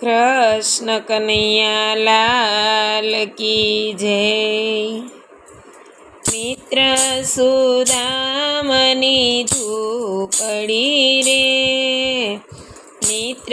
કૃષ્ણ કનૈયા લાલ કી જય. મિત્ર સુદામની ઝૂંપડી રે, મિત્ર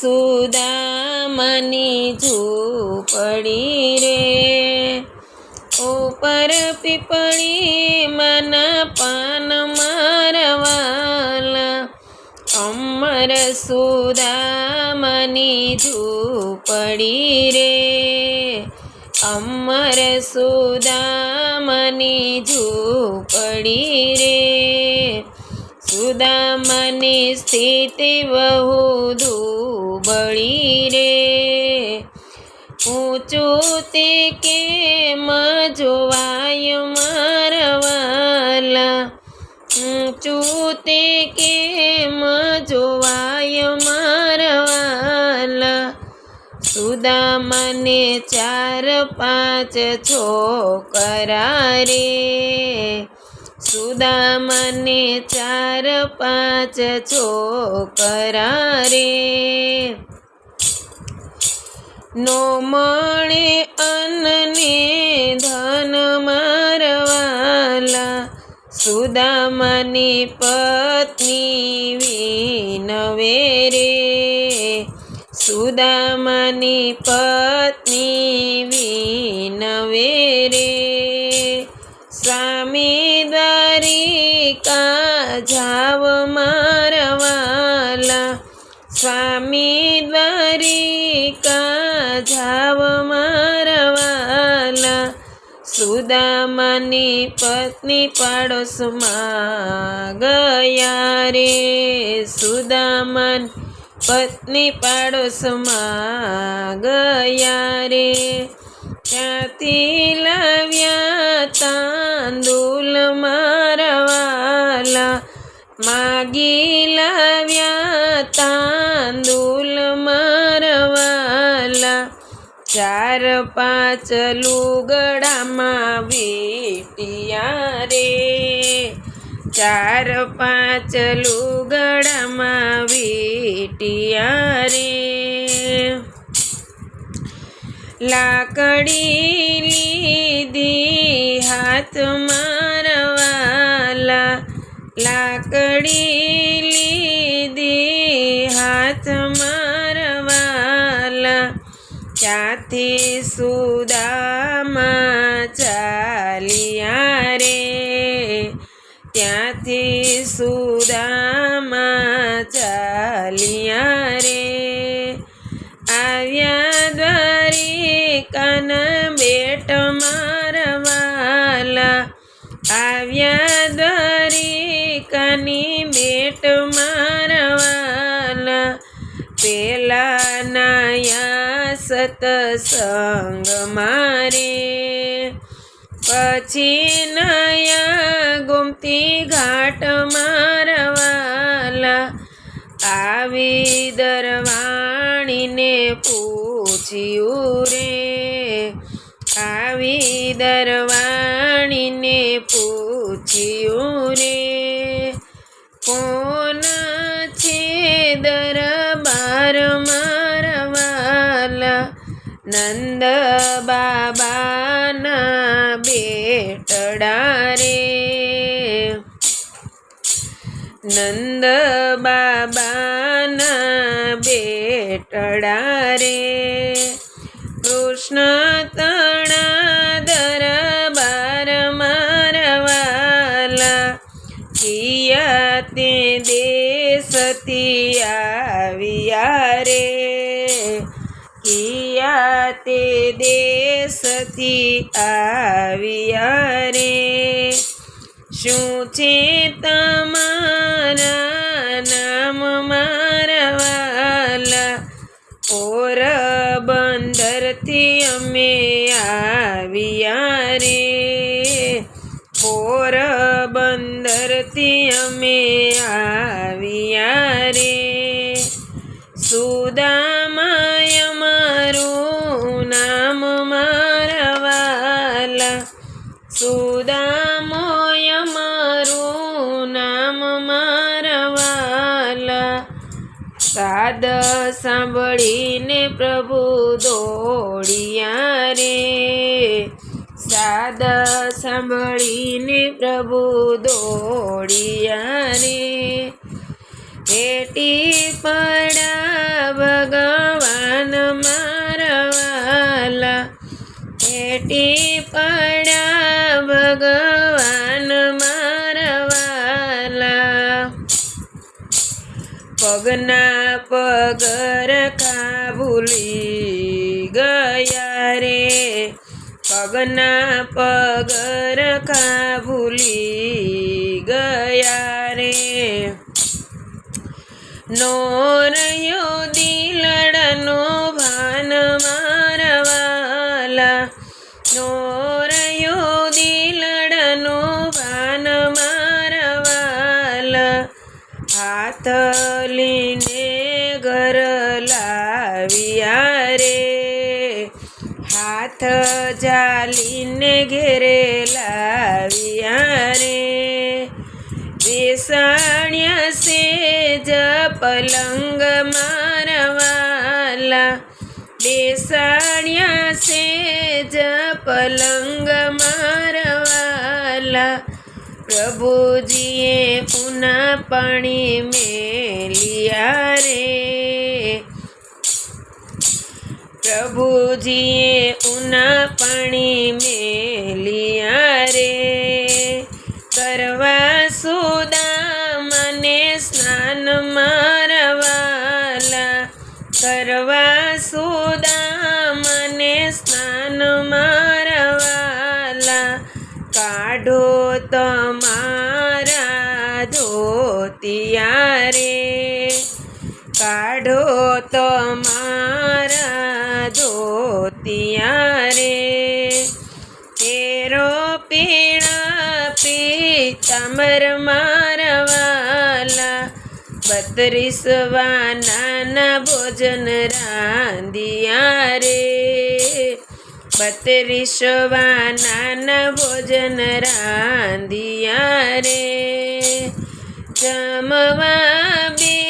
સુદામની ઝૂંપડી રે. ઉપર પીપળી મન પાન સુદામની ઝૂંપડી રે. અમર સુદામની ઝૂંપડી રે. સુદામની સ્થિતિ બહુ દુબળી રે. ઊંચું તે કેમ જોવાય મારવાલા ઊંચું તે કેમ સુદામને ચાર પાંચ છોકરા રે સુદામને ચાર પાંચ છોકરા રે નો મળે અન્નને ધન મારવાલા. સુદામની પત્ની વિનવે રે. સુદામની પત્ની વિનવે રે સ્વામી દ્વારિકા જાવ મારવાલા સ્વામી દ્વારિકા જાવ મારવાલા સુદામાની પત્ની પાડોશમાં ગયા રે. સુદામન પત્ની પાડોશમાં ગયા રે. ક્યાંથી લાવ્યા તાંદુલ મારવાલા માગી લાવ્યા તાંદુલ મારવાલા ચાર પાંચ લુગડામાં વીટિયા રે. ચાર પાંચ લુગડામાં વીટિયા રે. લાકડી લીધી હાથ મારવાલા. લાકડી લીધી હાથ મારવાલા. ક્યાંથી સુદામાં ચાલિયા રે? ત્યાંથી સુદામાં ચાલિયા રે. આવ્યા દ્વારિકાના બેટ મારવાલા. આવ્યા દ્વારિકાની બેટ મારવાલા. પેલા નાયા સતસંગ મારે. પછી નયા ગોમતી ઘાટ મારવાલા આવી દરવાણીને પૂછ્યું રે. આવી દરવાણીને પૂછ્યું રે. કોણ છે દરબાર મારવાલા નંદ બાબાના બેટડા રે નંદ બાબાના બેટડા રે કૃષ્ણ તણા દરબાર મારવાલા. કિયા તે દેશથી આવ્યા રે. કિયા તે દેશથી આવ્યા રે? શું છે તમારા નામ મારવાલા? બંદરથી અમે આવ્યા રે? પોરબંદરથી અમે સાંભળીને પ્રભુ દોડિયા રે. સાદ સાંભળીને પ્રભુ દોડિયા રે. ભેટી પડા ભગવાન મારવાલા ભેટી પડા ભગવાન પગના પગર કા ભૂલી ગયા રે. પગના પગર કા ભૂલી ગયા રે. નો રહ્યો દિલડનો ભાન મારવાલા. નો હાથ લીને ઘર લાવ્યા રે. હાથ જાલીને ઘેરે લાવ્યા રે. બેસાણ્યા જ પલંગ મારવાલા. બેસાણ્યા સેજ પલંગ મારવાલા. પ્રભુજીએ ઉના પાણી મેલિયા રે. પ્રભુજીએ ઉના પાણી મેલિયા કાઢો તમારા ધોતિયા રે. તેરો પીણા પીતાંબર મારવાલા બત્રીસ વાનાના ભોજન રાંધિયા રે. બત્રીસ વાનાના ભોજન રાંધિયા રે. જમવા બેઠા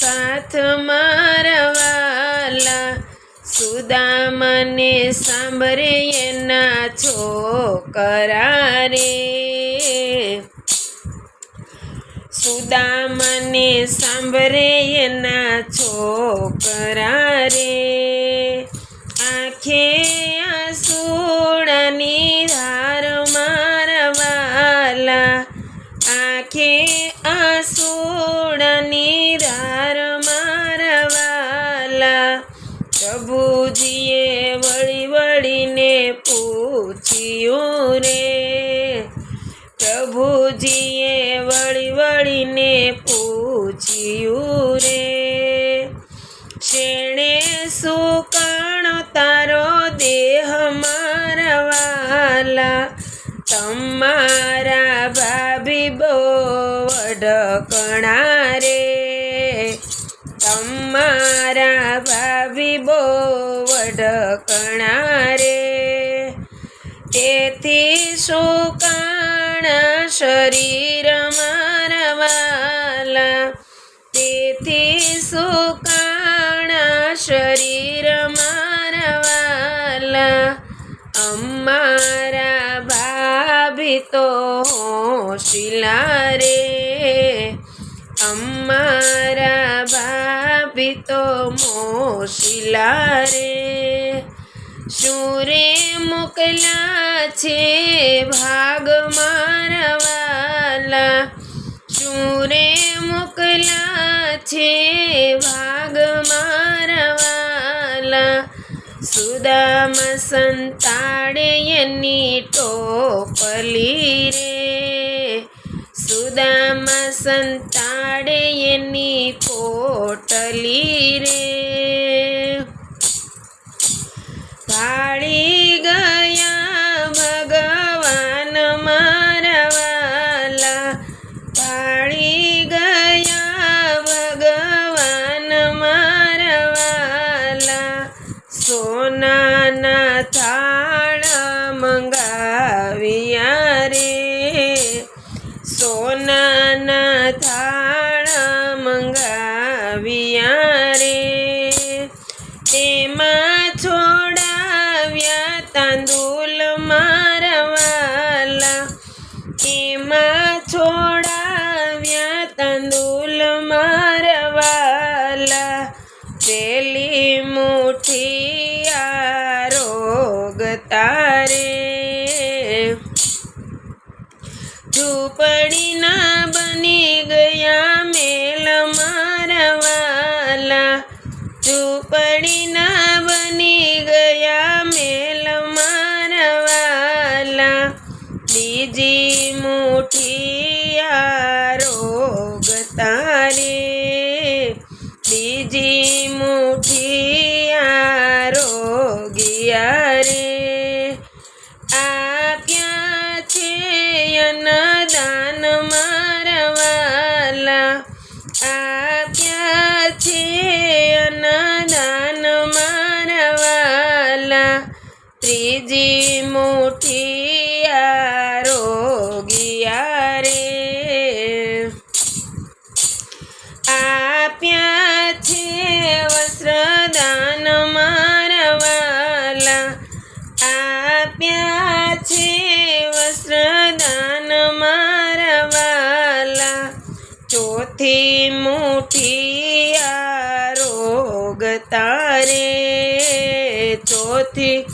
સાથ મારવાલા. સુદામને સાંભળે એના છોકરા રે સુદામને સાંભળે એના છોકરા રે આંખે આસુડાની ધાર મારવાલા. આંખે આસુડાની પૂછ્યું રે પ્રભુજીએ વળી વળીને પૂછ્યું રે શેણે સુકાણ તારો દેહ મારવાલા? તમારા ભાભી બહુ અડકણા રે તમારા ભાભી બહુ અડકણા રે તેથી શોકાણ શરીર મારવાલા. તેથી શોકાણ શરીર મારવાલા. અમારા ભાભી તો શિલા રે અમારા ભાભી તો મોશિલા રે શું રે મોકલા છે ભાગ મારવાલા. શું રે મોકલા છે ભાગ મારવાલા. સુદામ સંતાડે એની ટોપલી રે. સુદામ સંતાડે એની પોટલી રે. ત્રીજી મુઠ્ઠી આરોગ્યા રે. આપ્યા છે વસ્ત્રદાન મારવાલા. આપ્યા છે વસ્ત્રદાન મારવાલા. ચોથી મુઠ્ઠી આરોગ તારે. ચોથી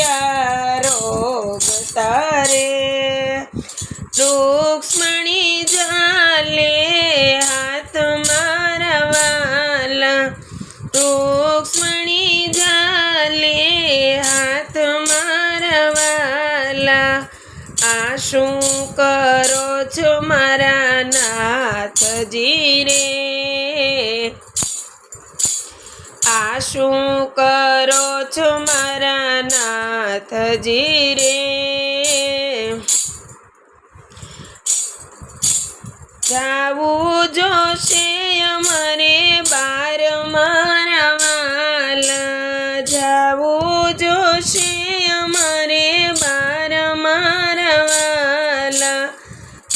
આરોગ તારે. રૂક્ષ્મણી જાલે હાથ મારવાલા. રૂક્ષ્મણી જાલે હાથ મારવાલા. આ શું કરો છો મારા નાથજી રે? આ શું કરો છો મારા નાથજી રે? જાવું જોશે અમારે બાર મારા વાલા. જાવું જોશે અમારે બાર મારવાલા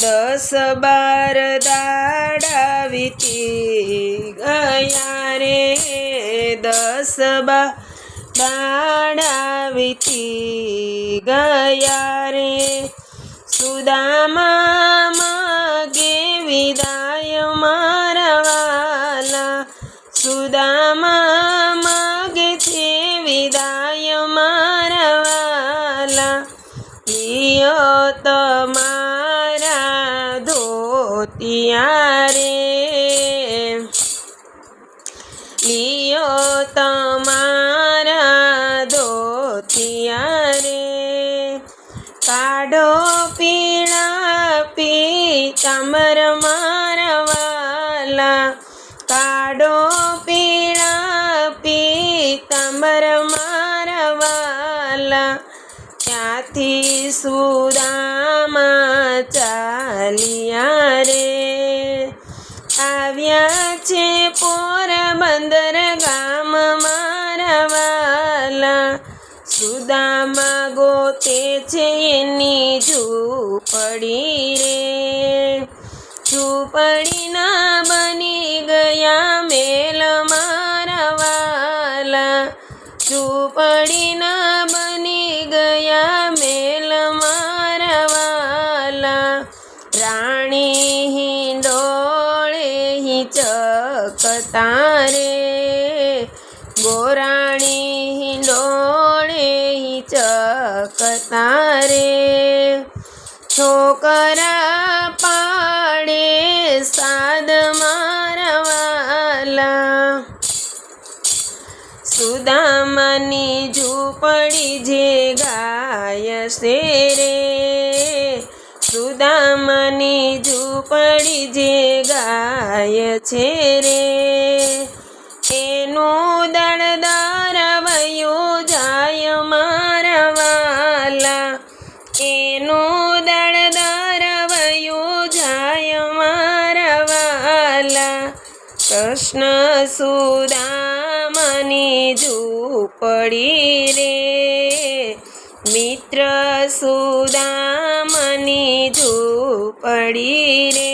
દસ બાર દાડા વીતી બાર દાડા વીતી ગયા રે. સુદામા માગે વિદાય મારવાલા સુદામા માગે છે વિદાય મારવાલા લિયો તમારા ધોતિયા લિયો તમારા દોતિયા રે. કાઢો પીળા પીતાંબર મારવાલા કાઢો પીળા પીતાંબર મારવાલા ત્યાંથી સુદામા ચાલિયા રે? આવ્યા છે પોરબંદર ગામ મારવાલા. સુદામા ગોતે છે એની ઝૂંપડી રે. ઝૂંપડીના બની ગયા મેલ મારવાલા. ઝૂંપડીના હિચકતા રે ગોરાણી હિંડોળે ચક રે છોકરા પાડે સાદ મારવાલા. સુદામાની ઝૂંપડી જે ગાય છે રે સુદામાની ઝૂંપડી જે ગાય છે રે, એનું દળ વયું જાય મારવાલા એનું દળ વયું જાય મારવાલા કૃષ્ણ સુદામની ઝૂંપડી રે મિત્ર સુદામની ધૂપડી રે